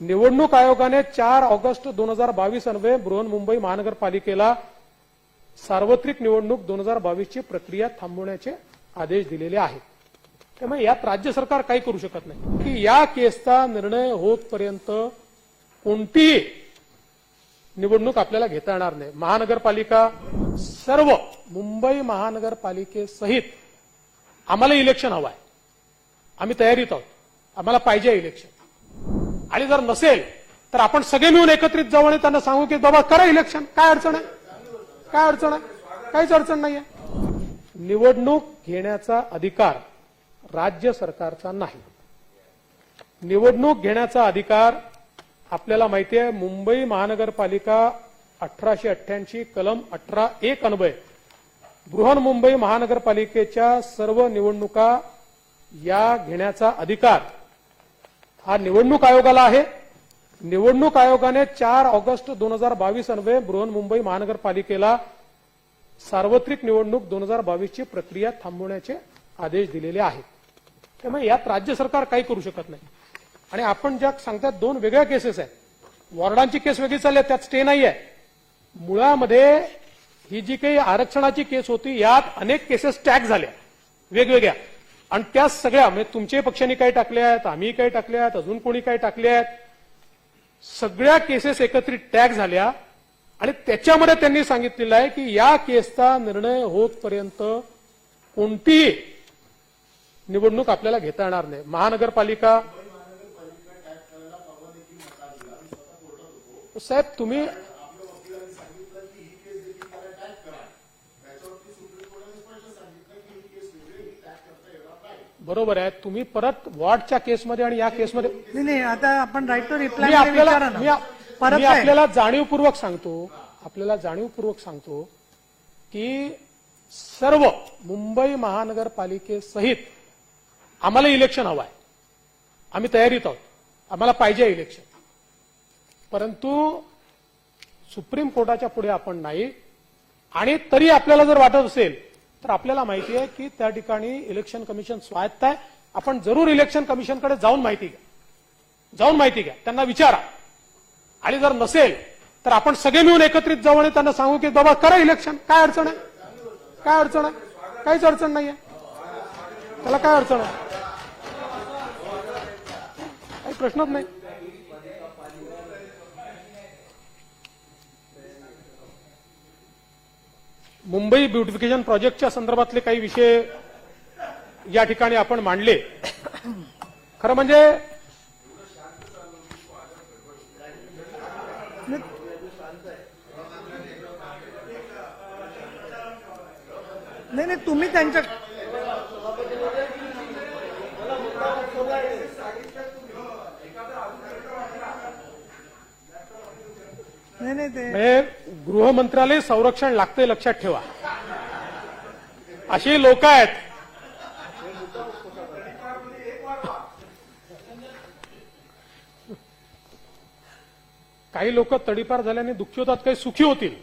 निवडणूक आयोगाने चार ऑगस्ट दोन हजार बावीस अन्वये बृहन्मुंबई महानगरपालिकेला सार्वत्रिक निवडणूक दोन हजार बावीसची प्रक्रिया थांबवण्याचे आदेश दिलेले आहेत. त्यामुळे यात राज्य सरकार काही करू शकत नाही. की या केसचा निर्णय होतपर्यंत कोणतीही निवडणूक आपल्याला घेता येणार नाही. महानगरपालिका सर्व मुंबई महानगरपालिकेसहित आम्हाला इलेक्शन हवं आहे. आम्ही तयारीत आहोत. आम्हाला पाहिजे इलेक्शन आणि जर नसेल तर आपण सगळे मिळून एकत्रित जाऊ आणि त्यांना सांगू की बाबा करा इलेक्शन काय अडचण आहे? काय अडचण आहे? काहीच अडचण नाहीये. निवडणूक घेण्याचा अधिकार राज्य सरकारचा नाही. निवडणूक घेण्याचा अधिकार आपल्याला माहिती आहे मुंबई महानगरपालिका अठराशे अठ्ठ्याऐंशी कलम अठरा एक अन्वय. बृहन्मुंबई महानगरपालिकेच्या सर्व निवडणुका या घेण्याचा अधिकार हा निवडणूक आयोगाला आहे. निवडणूक आयोगाने चार ऑगस्ट दोन हजार बावीस अन्वये बृहन्मुंबई महानगरपालिकेला सार्वत्रिक निवडणूक दोन हजार बावीसची प्रक्रिया थांबवण्याचे आदेश दिलेले आहेत. त्यामुळे यात राज्य सरकार काही करू शकत नाही. आणि आपण ज्या सांगतात दोन वेगळ्या केसेस आहेत. वॉर्डांची केस वेगळी चालली त्यात स्टे नाही आहे मुळामध्ये ही जी काही आरक्षणाची केस होती यात अनेक केसेस टॅग झाल्या. वेगवेगळ्या. आणि त्या सगळ्या म्हणजे तुमच्या पक्षांनी काही टाकल्या आहेत आम्ही काही टाकल्या आहेत अजून कोणी काही टाकल्या आहेत सगळ्या केसेस एकत्रित टॅग झाल्या. आणि त्याच्यामध्ये त्यांनी सांगितलेलं आहे की या केसचा निर्णय होतपर्यंत कोणतीही निवडणूक आपल्याला घेता येणार नाही. महानगरपालिका साहेब तुम्ही बरोबर आहे. तुम्ही परत वॉर्डच्या केसमध्ये आणि या केसमध्ये नाही नाही आता आपण राईट टू मी रिप्लाय आपल्याला मी परत मी काय? आपल्याला जाणीवपूर्वक सांगतो. आपल्याला जाणीवपूर्वक सांगतो की सर्व मुंबई महानगरपालिकेसहित आम्हाला इलेक्शन हवं आहे. आम्ही तयारीत आहोत. आम्हाला पाहिजे इलेक्शन परंतु सुप्रीम कोर्टाच्या पुढे आपण नाही. आणि तरी आपल्याला जर वाटत असेल तर आपल्याला माहिती आहे की त्या ठिकाणी इलेक्शन कमिशन स्वायत्त आहे. आपण जरूर इलेक्शन कमिशनकडे जाऊन माहिती घ्या. जाऊन माहिती घ्या. त्यांना विचारा. आणि जर नसेल तर आपण सगळे मिळून एकत्रित जाऊ आणि त्यांना सांगू की बाबा करा इलेक्शन काय अडचण आहे? काय अडचण आहे? काहीच अडचण नाहीये. त्याला काय अडचण आहे? काही प्रश्नच नाही. मुंबई ब्युटिफिकेशन प्रोजेक्टच्या संदर्भातले काही विषय या ठिकाणी आपण मांडले. खरं म्हणजे नाही नाही तुम्ही त्यांच्या नाही नाही ते म्हणजे गृह मंत्रालय संरक्षण लागतंय लक्षात ठेवा. अशी लोक आहेत. काही लोक तडीपार झाल्याने दुःखी होतात काही सुखी होतील.